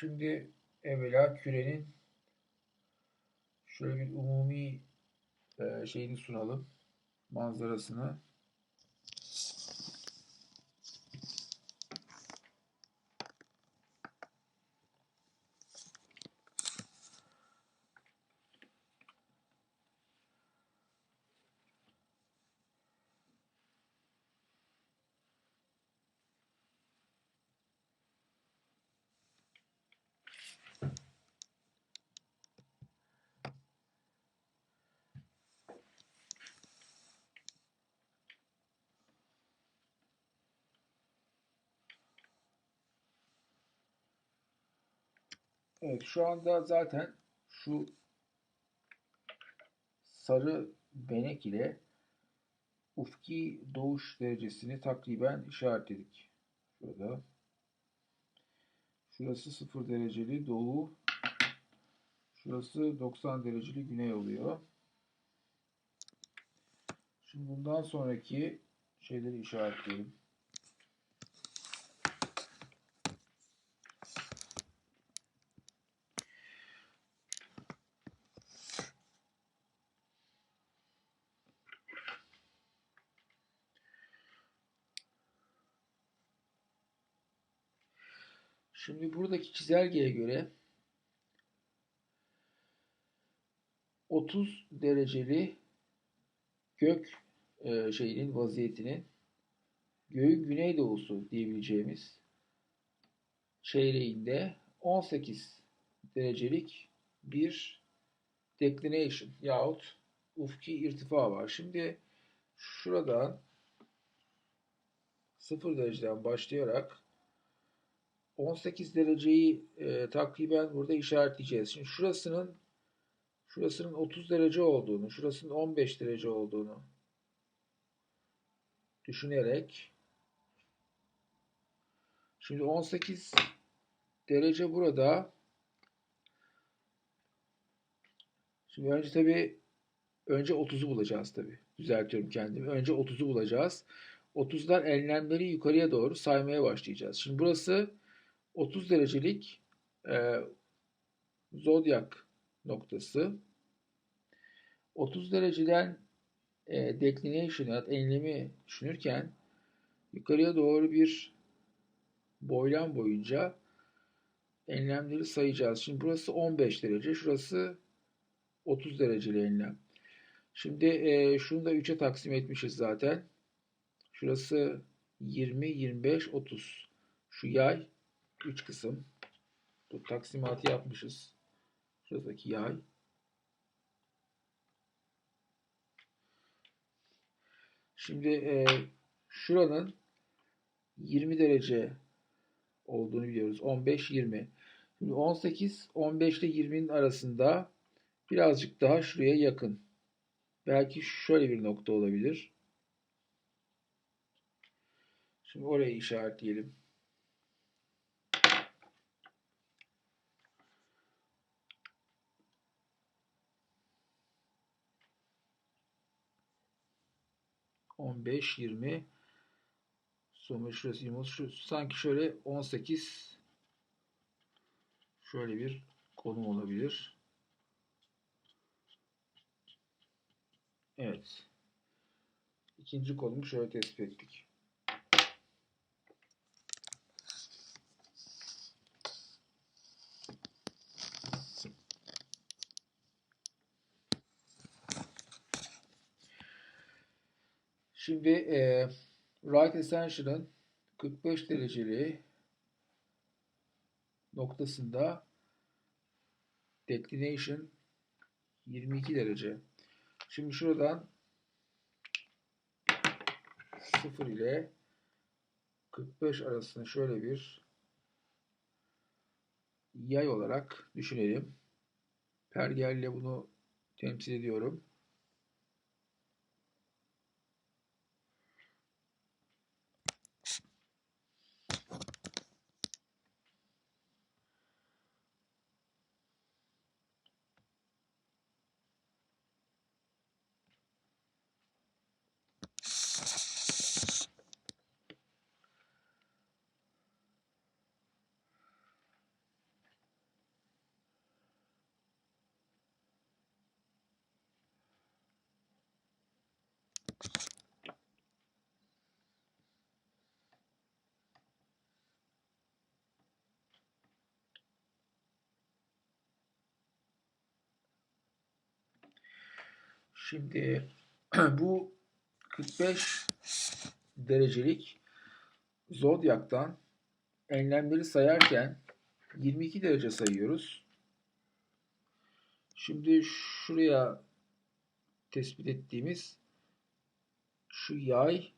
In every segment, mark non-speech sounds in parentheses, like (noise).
Şimdi evvela kürenin şöyle bir umumi e, şeyini sunalım. Manzarasını. Evet şu anda zaten şu sarı benek ile ufki doğuş derecesini takriben işaretledik. Şurada. Şurası 0 dereceli doğu. Şurası 90 dereceli güney oluyor. Şimdi bundan sonraki şeyleri işaretleyelim. Şimdi buradaki çizelgeye göre 30 dereceli gök e, şeyinin vaziyetinin göğün güneydoğusu diyebileceğimiz çeyreğinde 18 derecelik bir declination yahut ufki irtifa var. Şimdi şuradan 0 dereceden başlayarak 18 dereceyi e, takriben burada işaretleyeceğiz. Şimdi şurasının şurasının 30 derece olduğunu, şurasının 15 derece olduğunu düşünerek şimdi 18 derece burada şimdi önce tabi önce 30'u bulacağız tabi. Düzeltiyorum kendimi. Önce 30'u bulacağız. 30'dan enlemleri yukarıya doğru saymaya başlayacağız. Şimdi burası 30 derecelik e, zodyak noktası. 30 dereceden e, declination ya enlemi düşünürken yukarıya doğru bir boylam boyunca enlemleri sayacağız. Şimdi burası 15 derece, şurası 30 dereceli enlem. Şimdi e, şunu da 3'e taksim etmişiz zaten. Şurası 20, 25, 30. Şu yay 3 kısım. Bu taksimatı yapmışız. Şuradaki yay. Şimdi e, şuranın 20 derece olduğunu biliyoruz. 15-20. Şimdi 18, 15 ile 20'nin arasında birazcık daha şuraya yakın. Belki şöyle bir nokta olabilir. Şimdi orayı işaretleyelim. On beş, yirmi. Sonra şurası yirmi. Şu, sanki şöyle on sekiz. Şöyle bir konum olabilir. Evet. İkinci konumu şöyle tespit ettik. Şimdi e, right ascension'ın 45 dereceli noktasında declination 22 derece. Şimdi şuradan 0 ile 45 arasında şöyle bir yay olarak düşünelim. Pergelle bunu temsil ediyorum. Şimdi (clears throat) bu 45 derecelik zodyaktan enlemleri sayarken 22 derece sayıyoruz. Şimdi şuraya tespit ettiğimiz şu yay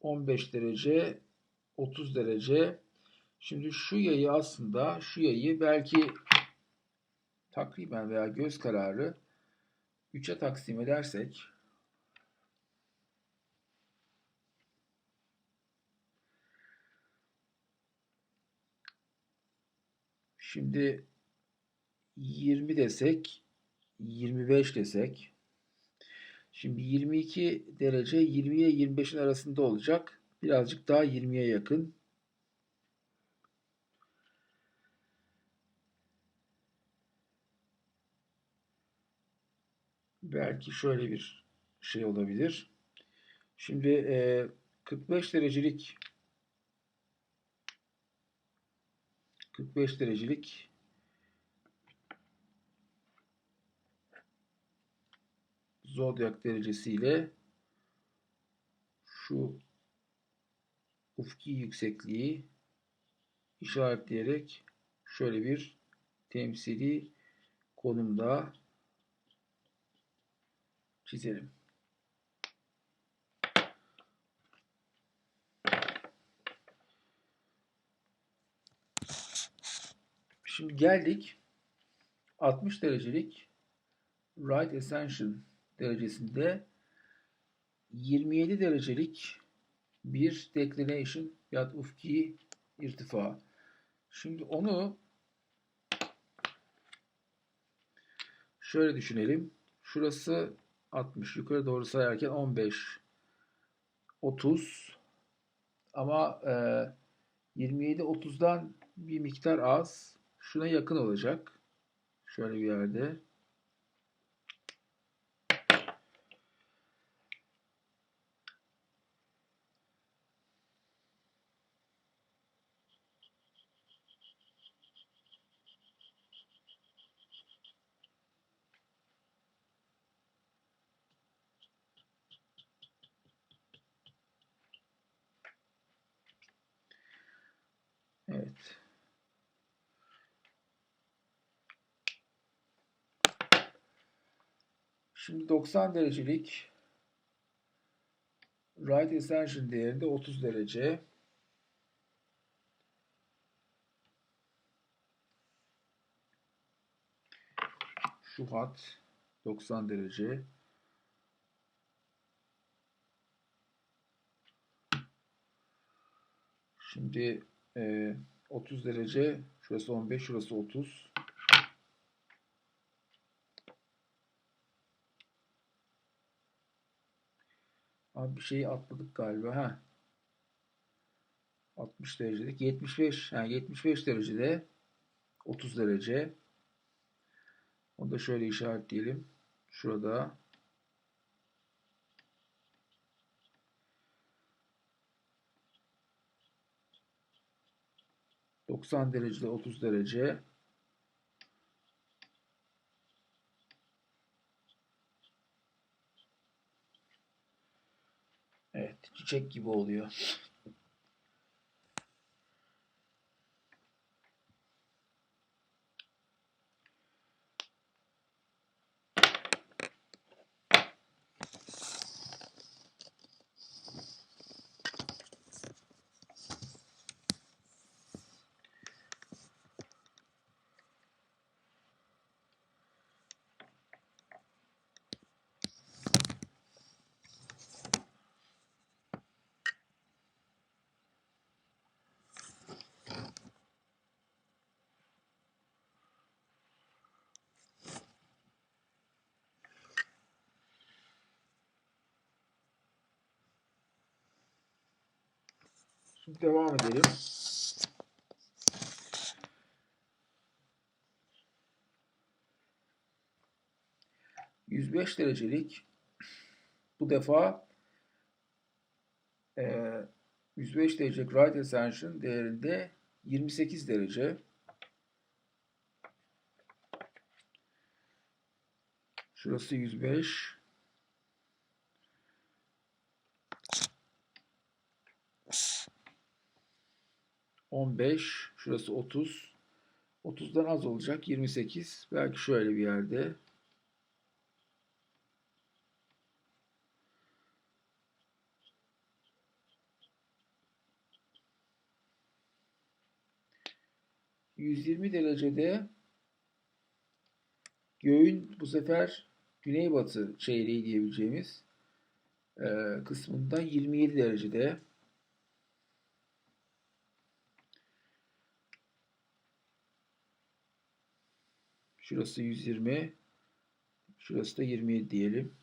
15 derece 30 derece. Şimdi şu yayı aslında şu yayı belki takriben veya göz kararı 3'e taksim edersek Şimdi 20 desek 25 desek Şimdi 22 derece 20'ye 25'in arasında olacak. Birazcık daha 20'ye yakın. Belki şöyle bir şey olabilir. Şimdi e, 45 derecelik 45 derecelik zodyak derecesiyle şu ufki yüksekliği işaretleyerek şöyle bir temsili konumda çizelim. Şimdi geldik 60 derecelik right ascension derecesinde 27 derecelik bir declination ya ufki irtifa. Şimdi onu şöyle düşünelim. Şurası 60 yukarı doğru sayarken 15 30 ama e, 27 30'dan bir miktar az. Şuna yakın olacak. Şöyle bir yerde. Evet. Şimdi 90 derecelik right ascension değerinde 30 derece. Şu hat 90 derece. Şimdi e, 30 derece, şurası 15, şurası 30. Abi bir şeyi atladık galiba. Ha. 60 derecelik. 75. Yani 75 derecede 30 derece. Onu da şöyle işaretleyelim. Şurada 90 derecede 30 derece. Evet, çiçek gibi oluyor. Şimdi devam edelim. ...105 derecelik bu defa e, 105 derece right ascension değerinde 28 derece. Şurası 105. On beş, şurası otuz. Otuzdan az olacak. Yirmi sekiz. Belki şöyle bir yerde. Yüz yirmi derecede göğün bu sefer güneybatı çeyreği diyebileceğimiz e, kısmında 27 derecede. Şurası 120. Şurası da 27 diyelim.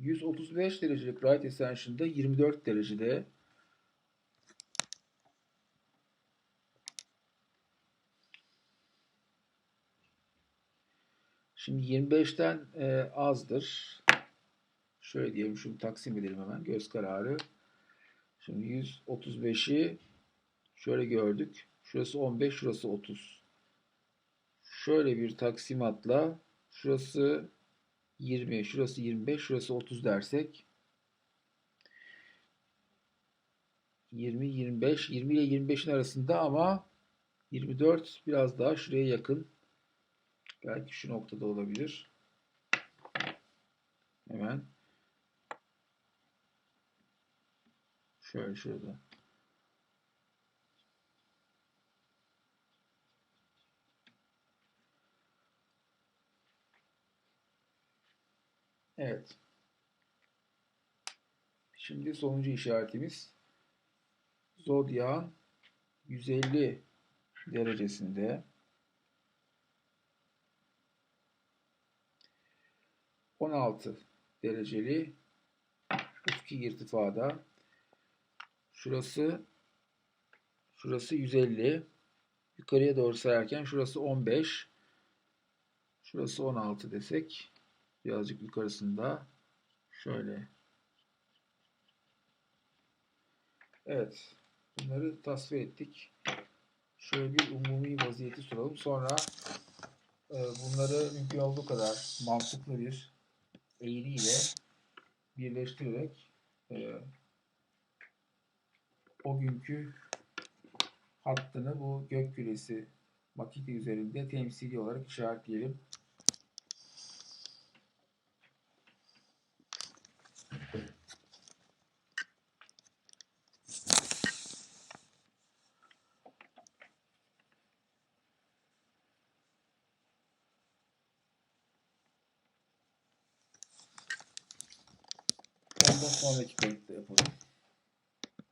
...135 derecelik right ascension'da 24 derecede... Şimdi 25'ten e, azdır. Şöyle diyelim şunu taksim edelim hemen göz kararı. Şimdi 135'i şöyle gördük. Şurası 15, şurası 30. Şöyle bir taksimatla şurası 20, şurası 25, şurası 30 dersek 20, 25, 20 ile 25'in arasında ama 24 biraz daha şuraya yakın. Belki şu noktada olabilir. Hemen Şöyle şurada. Evet. Şimdi sonuncu işaretimiz Zodyak'ın 150 derecesinde 16 dereceli ufki irtifada Şurası şurası 150. Yukarıya doğru sayarken şurası 15. Şurası 16 desek. Birazcık yukarısında. Şöyle. Evet. Bunları tasvir ettik. Şöyle bir umumi vaziyeti soralım. Sonra e, bunları mümkün olduğu kadar mantıklı bir eğriyle birleştirerek e, o günkü hattını bu gök küresi maketi üzerinde temsili olarak işaretleyelim.